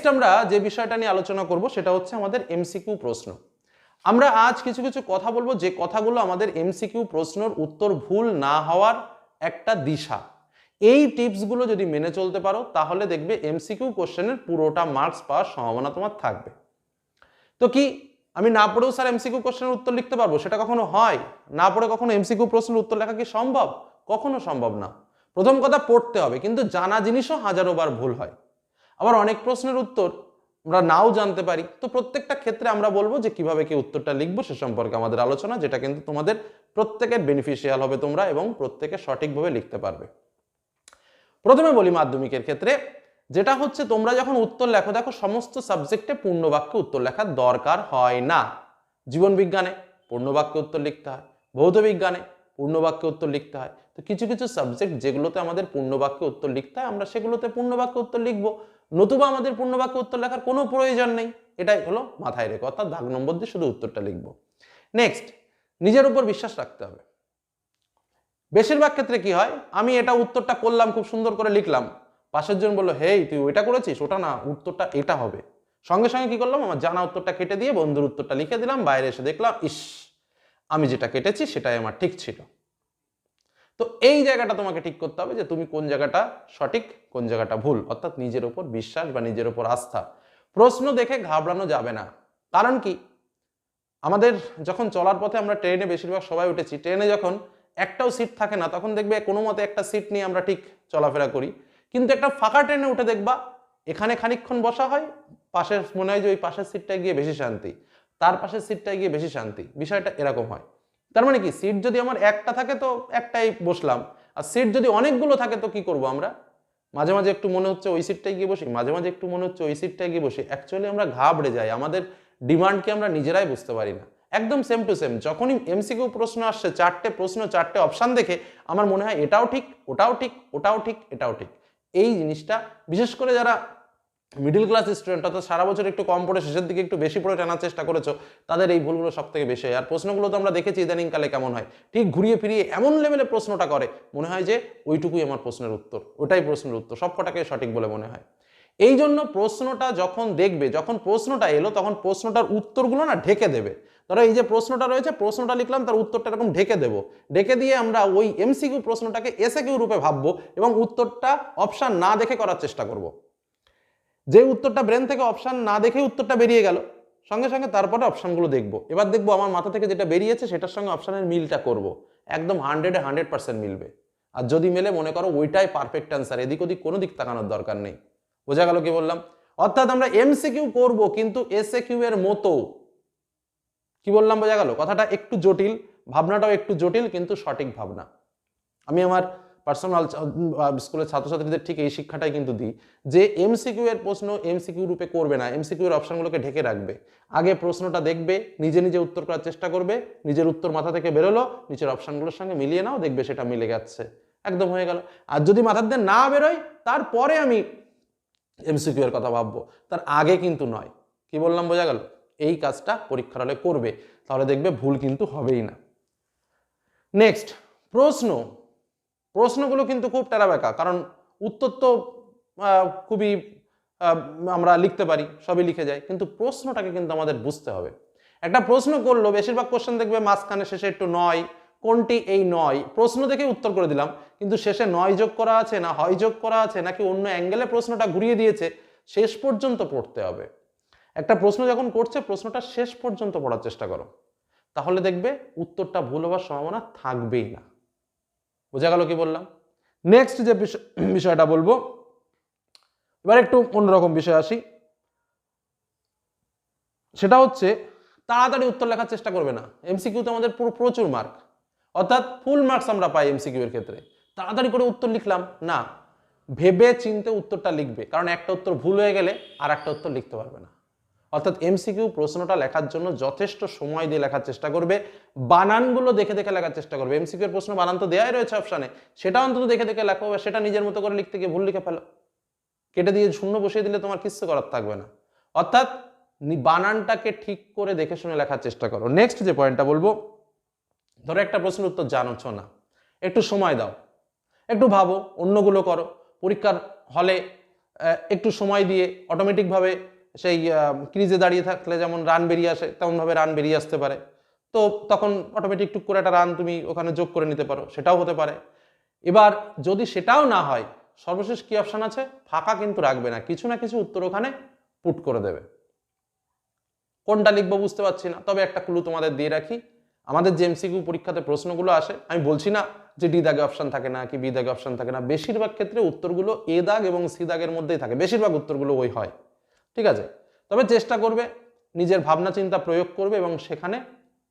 Next আমরা যে বিষয়টা নিয়ে আলোচনা করব, সেটা হচ্ছে আমাদের এমসিকিউ প্রশ্ন। আমরা আজ কিছু কিছু কথা বলব, যে কথাগুলো আমাদের এমসিকিউ প্রশ্নের উত্তর ভুল না হওয়ার একটা দিশা। এই টিপসগুলো যদি মেনে চলতে পারো, তাহলে দেখবে এমসিকিউ কোশ্চেনের পুরোটা মার্কস পাওয়ার সম্ভাবনা তোমার থাকবে। তো কি, আমি না পড়েও স্যার এমসিকিউ কোশ্চেনের উত্তর লিখতে পারব? সেটা কখনো হয়? না পড়ে কখনো এমসিকিউ প্রশ্নের উত্তর লেখা কি সম্ভব? কখনো সম্ভব না। প্রথম কথা পড়তে হবে, কিন্তু জানা জিনিসও হাজারো বার ভুল হয়। আবার অনেক প্রশ্নের উত্তর আমরা নাও জানতে পারি। তো প্রত্যেকটা ক্ষেত্রে আমরা বলব যে কীভাবে কি উত্তরটা লিখব সে সম্পর্কে আমাদের আলোচনা, যেটা কিন্তু তোমাদের প্রত্যেকের বেনিফিশিয়াল হবে তোমরা এবং প্রত্যেকে সঠিকভাবে লিখতে পারবে। প্রথমে বলি মাধ্যমিকের ক্ষেত্রে, যেটা হচ্ছে তোমরা যখন উত্তর লেখো, দেখো সমস্ত সাবজেক্টে পূর্ণবাক্যে উত্তর লেখার দরকার হয় না। জীবন বিজ্ঞানে পূর্ণবাক্যে উত্তর লিখতে হয়, ভৌত বিজ্ঞানে পূর্ণবাক্যে উত্তর লিখতে হয়। তো কিছু কিছু সাবজেক্ট যেগুলোতে আমাদের পূর্ণবাক্যে উত্তর লিখতে হয়, আমরা সেগুলোতে পূর্ণবাক্যে উত্তর লিখব। নতুবা আমাদের পূর্ণবাক্য উত্তর লেখার কোনো প্রয়োজন নেই। এটাই হলো মাথায় রেখে, অর্থাৎ দাগ নম্বর দিয়ে শুধু উত্তরটা লিখব। নেক্সট নিজের উপর বিশ্বাস রাখতে হবে। বেশিরভাগ ক্ষেত্রে কি হয়, আমি এটা উত্তরটা করলাম, খুব সুন্দর করে লিখলাম। পাশের জন বলল, হেই, তুই ওইটা করেছিস? ওটা না, উত্তরটা এটা হবে। সঙ্গে সঙ্গে কি করলাম, আমার জানা উত্তরটা কেটে দিয়ে বন্ধুর উত্তরটা লিখে দিলাম, বাইরে এসে দেখলাম, ইস, আমি যেটা কেটেছি, সেটাই আমার ঠিক ছিল। তো এই জায়গাটা তোমাকে ঠিক করতে হবে যে তুমি কোন জায়গাটা সঠিক, কোন জায়গাটা ভুল, অর্থাৎ নিজের উপর বিশ্বাস বা নিজের উপর আস্থা। প্রশ্ন দেখে ঘাবড়ানো যাবে না। কারণ কি? আমাদের যখন চলার পথে আমরা ট্রেনে বেশিরভাগ সবাই উঠেছি, ট্রেনে যখন একটাও সিট থাকে না, তখন দেখবে কোনো মতে একটা সিট নিয়ে আমরা ঠিক চলাফেরা করি। কিন্তু একটা ফাঁকা ট্রেনে উঠে দেখবা, এখানে খানিকক্ষণ বসা হয়, পাশের, মনে হয় যে ওই পাশের সিটটায় গিয়ে বেশি শান্তি, তার পাশের সিটটায় গিয়ে বেশি শান্তি, বিষয়টা এরকম হয়। তার মানে কি? সিট যদি আমার একটা থাকে তো একটাই বসলাম। আর সিট যদি অনেকগুলো থাকে তো কি করব আমরা? মাঝে মাঝে একটু মনে হচ্ছে ওই সিটটায় গিয়ে বসি, মাঝে মাঝে একটু মনে হচ্ছে ওই সিটটায় গিয়ে বসি। অ্যাকচুয়ালি আমরা ঘাবড়ে যাই, আমাদের ডিমান্ডকে আমরা নিজেরাই বুঝতে পারি না। একদম সেম টু সেম যখনই এমসিকিউ প্রশ্ন আসছে, চারটে প্রশ্ন, চারটে অপশান দেখে আমার মনে হয় এটাও ঠিক, ওটাও ঠিক ওটাও ঠিক, এটাও ঠিক। এই জিনিসটা, বিশেষ করে যারা মিডিল ক্লাস স্টুডেন্ট অর্থাৎ সারা বছর একটু কম পড়ে শেষের দিকে একটু বেশি পড়ে টানার চেষ্টা করেছ, তাদের এই ভুলগুলো সব থেকে বেশি হয়। আর প্রশ্নগুলো তো আমরা দেখেছি ইদানিংকালে কেমন হয়। ঠিক ঘুরিয়ে ফিরিয়ে এমন লেভেলে প্রশ্নটা করে, মনে হয় যে ওইটুকুই আমার প্রশ্নের উত্তর ওটাই প্রশ্নের উত্তর সব কটাকে সঠিক বলে মনে হয়। এই জন্য প্রশ্নটা যখন দেখবে, যখন প্রশ্নটা এলো, তখন প্রশ্নটার উত্তরগুলো না ঢেকে দেবে। ধরো এই যে প্রশ্নটা রয়েছে, প্রশ্নটা লিখলাম, তার উত্তরটা এরকম ঢেকে দেবো। ঢেকে দিয়ে আমরা ওই এমসিকিউ প্রশ্নটাকে এসে কিউ রূপে ভাববো এবং উত্তরটা অপশান না দেখে করার চেষ্টা করব। যে উত্তরটা ব্রেন থেকে অপশান না দেখে উত্তরটা বেরিয়ে গেল। সঙ্গে সঙ্গে তারপরে অপশানগুলো দেখব। এবার দেখব আমার মাথা থেকে যেটা বেরিয়েছে সেটার সঙ্গে অপশানের মিলটা করব। একদম হান্ড্রেডে হান্ড্রেড পার্সেন্ট মিলবে। আর যদি মেলে মনে করো ওইটাই পারফেক্ট অ্যান্সার এদিক ওদিক কোনো দিক তাকানোর দরকার নেই। বোঝা গেল কি বললাম? অর্থাৎ আমরা এমসিকিউ করব কিন্তু এসএ কিউ এর মতো। কি বললাম বোঝা গেল? কথাটা একটু জটিল, ভাবনাটাও একটু জটিল, কিন্তু সঠিক ভাবনা। আমি আমার পার্সোনাল স্কুলের ছাত্রছাত্রীদের ঠিক এই শিক্ষাটাই কিন্তু দিই যে এমসিকিউ এর প্রশ্ন এমসিকিউ রূপে করবে না এমসিকিউ এর অপশনগুলোকে ঢেকে রাখবে। আগে প্রশ্নটা দেখবে, নিজে নিজে উত্তর করার চেষ্টা করবে, নিজের উত্তর মাথা থেকে বেরোলো নিচের অপশনগুলোর সঙ্গে মিলিয়ে নাও, দেখবে সেটা মিলে গেছে একদম হয়ে গেল। আর যদি মাথার দিয়ে না বেরোয়, তারপরে আমি এমসিকিউ এর কথা ভাববো। তার আগে কিন্তু নয়। কি বললাম, বোঝা গেল? এই কাজটা পরীক্ষার হলে করবে। তাহলে দেখবে ভুল কিন্তু হবেই না। নেক্সট প্রশ্ন প্রশ্নগুলো কিন্তু খুব টেরাবেকা, কারণ উত্তর তো খুবই আমরা লিখতে পারি, সবই লিখে যাই কিন্তু প্রশ্নটাকে কিন্তু আমাদের বুঝতে হবে। একটা প্রশ্ন করল, বেশিরভাগ কোশ্চেন দেখবে মাঝখানে শেষে একটু নয়, কোনটি এই নয়? প্রশ্ন দেখে উত্তর করে দিলাম, কিন্তু শেষে নয় যোগ করা আছে না হয় যোগ করা আছে নাকি অন্য অ্যাঙ্গেলে প্রশ্নটা ঘুরিয়ে দিয়েছে, শেষ পর্যন্ত পড়তে হবে। একটা প্রশ্ন যখন করছে, প্রশ্নটা শেষ পর্যন্ত পড়ার চেষ্টা করো। তাহলে দেখবে উত্তরটা ভুল হওয়ার সম্ভাবনা থাকবেই না। বোঝা গেল কি বললাম? নেক্সট যে বিষয়- বিষয়টা বলব, এবার একটু অন্যরকম বিষয় আসি। সেটা হচ্ছে, তাড়াতাড়ি উত্তর লেখার চেষ্টা করবে না। এমসিকিউ তো আমাদের পুরো প্রচুর মার্ক অর্থাৎ ফুল মার্কস আমরা পাই এমসিকিউ এর ক্ষেত্রে। তাড়াতাড়ি করে উত্তর লিখলাম, না। ভেবে চিনতে উত্তরটা লিখবে। কারণ একটা উত্তর ভুল হয়ে গেলে আর একটা উত্তর লিখতে পারবে না। অর্থাৎ এমসিকিউ প্রশ্নটা লেখার জন্য যথেষ্ট সময় দিয়ে লেখার চেষ্টা করবে। বানানগুলো দেখে দেখে লেখার চেষ্টা করবে। এমসিকিউ এর প্রশ্ন বানান তো দেওয়াই রয়েছে অপশানে সেটা অন্তত দেখে দেখে লেখো বা সেটা নিজের মতো করে লিখতে গিয়ে ভুল লিখে ফেলো। কেটে দিয়ে শূন্য বসিয়ে দিলে তোমার কিচ্ছু করার থাকবে না। অর্থাৎ বানানটাকে ঠিক করে দেখে শুনে লেখার চেষ্টা করো। নেক্সট যে পয়েন্টটা বলব, ধরো একটা প্রশ্নের উত্তর জানোছ না। একটু সময় দাও। একটু ভাবো, অন্যগুলো করো। পরীক্ষার হলে একটু সময় দিয়ে অটোমেটিকভাবে সেই ক্রিজে দাঁড়িয়ে থাকলে যেমন রান বেরিয়ে আসে, তেমনভাবে রান বেরিয়ে আসতে পারে। তো তখন অটোমেটিক টুক করে একটা রান তুমি ওখানে যোগ করে নিতে পারো, সেটাও হতে পারে। এবার যদি সেটাও না হয়, সর্বশেষ কি অপশান আছে? ফাঁকা কিন্তু রাখবে না, কিছু না কিছু উত্তর ওখানে পুট করে দেবে। কোনটা লিখব বুঝতে পারছি না, তবে একটা ক্লু তোমাদের দিয়ে রাখি। আমাদের যে এমসিকিউ পরীক্ষাতে প্রশ্নগুলো আসে, আমি বলছি না যে ডি দাগে অপশন থাকে না কি বি দাগে অপশান থাকে না, বেশিরভাগ ক্ষেত্রে উত্তরগুলো এ দাগ এবং সি দাগের মধ্যেই থাকে, বেশিরভাগ উত্তরগুলো ওই হয়। ঠিক আছে? তবে চেষ্টা করবে, নিজের ভাবনা চিন্তা প্রয়োগ করবে এবং সেখানে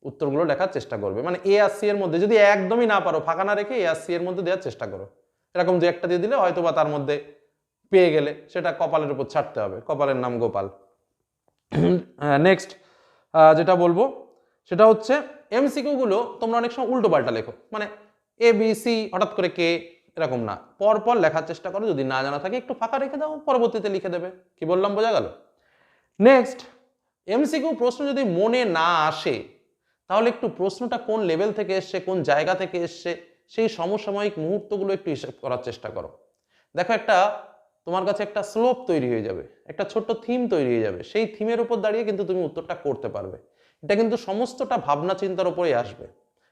উত্তরগুলো লেখার চেষ্টা করবে। মানে এ আর সি এর মধ্যে যদি একদমই না পারো, ফাঁকা না রেখে এ আর সি এর মধ্যে দেওয়ার চেষ্টা করো। এরকম দু একটা দিয়ে দিলে হয়তো বা তার মধ্যে পেয়ে গেলে সেটা কপালের উপর ছাড়তে হবে। কপালের নাম গোপাল। নেক্সট যেটা বলব, সেটা হচ্ছে এমসিকিউ গুলো তোমরা অনেক সময় উল্টো পাল্টা লেখো। মানে এ বি সি হঠাৎ করে কে এরকম না। পর পর লেখার চেষ্টা করো, যদি না জানা থাকে একটু ফাঁকা রেখে দাও, পরবর্তীতে লিখে দেবে। কি বললাম, বোঝা গেল? নেক্সট এমসিকিউ প্রশ্ন যদি মনে না আসে, তাহলে একটু প্রশ্নটা কোন লেভেল থেকে এসছে, কোন জায়গা থেকে এসছে, সেই সমসাময়িক মুহূর্তগুলো একটু হিসাব করার চেষ্টা করো। দেখো একটা, তোমার কাছে একটা স্লোপ তৈরি হয়ে যাবে, একটা ছোট্ট থিম তৈরি হয়ে যাবে। সেই থিমের উপর দাঁড়িয়ে কিন্তু তুমি উত্তরটা করতে পারবে। এটা কিন্তু সমস্তটা ভাবনা চিন্তার উপরেই আসবে।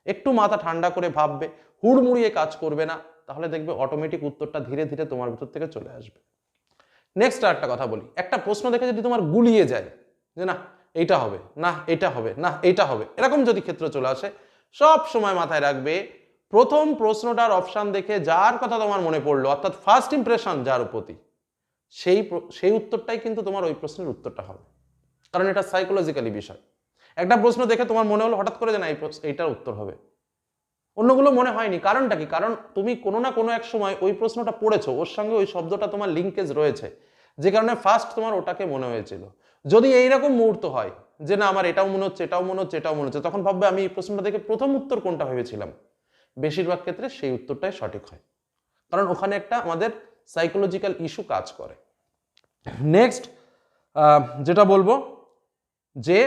একটু মাথা ঠান্ডা করে ভাববে, হুড়মুড়িয়ে কাজ করবে না। তাহলে দেখবে অটোমেটিক উত্তরটা ধীরে ধীরে তোমার ভিতর থেকে চলে আসবে। নেক্সট আর একটা কথা বলি। একটা প্রশ্ন দেখে যদি তোমার গুলিয়ে যায়, যে না, এইটা হবে, না, এটা হবে, না, এইটা হবে, এরকম যদি ক্ষেত্র চলে আসে, সব সময় মাথায় রাখবে, প্রথম প্রশ্নটার অপশান দেখে যার কথা তোমার মনে পড়ল, অর্থাৎ ফার্স্ট ইমপ্রেশন যার প্রতি, সেই সেই উত্তরটাই কিন্তু তোমার ওই প্রশ্নের উত্তরটা হবে। কারণ এটা সাইকোলজিক্যালি বিষয়। একটা প্রশ্ন দেখে তোমার মনে হলো হঠাৎ করে যে না, এই এইটার উত্তর হবে। অন্যগুলো মনে হয়নি। কারণটা কি? কারণ তুমি কোনো না কোনো এক সময় ওই প্রশ্নটা পড়েছো, ওর সঙ্গে ওই শব্দটা তোমার লিঙ্কেজ রয়েছে, যে কারণে ফার্স্ট তোমার ওটাকে মনে হয়েছিল। যদি এইরকম মুহূর্ত হয়, যে না আমার এটাও মনে হচ্ছে, এটাও মনে হচ্ছে, এটাও মনে হচ্ছে, তখন ভাববে আমি এই প্রশ্নটা দেখে প্রথম উত্তর কোনটা ভেবেছিলাম? বেশিরভাগ ক্ষেত্রে সেই উত্তরটাই সঠিক হয়। কারণ ওখানে একটা আমাদের সাইকোলজিক্যাল ইস্যু কাজ করে। নেক্সট যেটা বলব, যে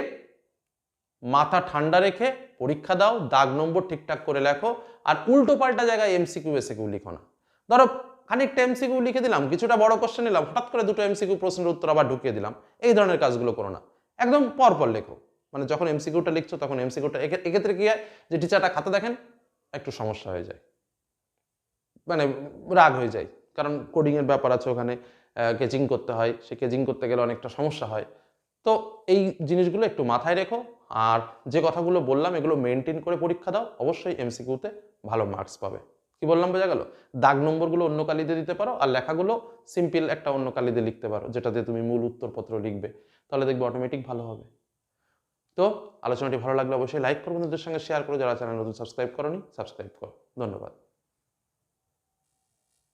মাথা ঠান্ডা রেখে পরীক্ষা দাও, দাগ নম্বর ঠিকঠাক করে লেখো, আর উল্টো পাল্টা জায়গায় এমসিকিউ এসিকিউ লিখো না। ধরো, খানিকটা এমসিকিউ লিখে দিলাম, কিছুটা বড় কোশ্চেন নিলাম, হঠাৎ করে দুটো এমসিকিউ প্রশ্নের উত্তর আবার ঢুকিয়ে দিলাম, এই ধরনের কাজগুলো করো না। একদম পর পর লেখো। মানে যখন এমসিকিউটা লিখছো, তখন এমসিকিউটা এক্ষেত্রে কি হয়, যে টিচারটা খাতা দেখেন, একটু সমস্যা হয়ে যায়। মানে রাগ হয়ে যায়। কারণ কোডিংয়ের ব্যাপার আছে ওখানে কেচিং করতে হয়। সে কেচিং করতে গেলে অনেকটা সমস্যা হয়। তো এই জিনিসগুলো একটু মাথায় রেখো। আর যে কথাগুলো বললাম, এগুলো মেনটেন করে পরীক্ষা দাও, অবশ্যই এমসিকিউতে ভালো মার্কস পাবে। কি বললাম, বোঝা গেল? দাগ নম্বরগুলো অন্য কালিতে দিতে পারো, আর লেখাগুলো সিম্পল একটা অন্য কালিতে লিখতে পারো যেটাতে তুমি মূল উত্তরপত্র লিখবে। তাহলে দেখবে অটোমেটিক ভালো হবে। তো আলোচনাটি ভালো লাগলে অবশ্যই লাইক করো, বন্ধুদের সঙ্গে শেয়ার করো, যারা চ্যানেল নতুন সাবস্ক্রাইব করনি সাবস্ক্রাইব করো। ধন্যবাদ।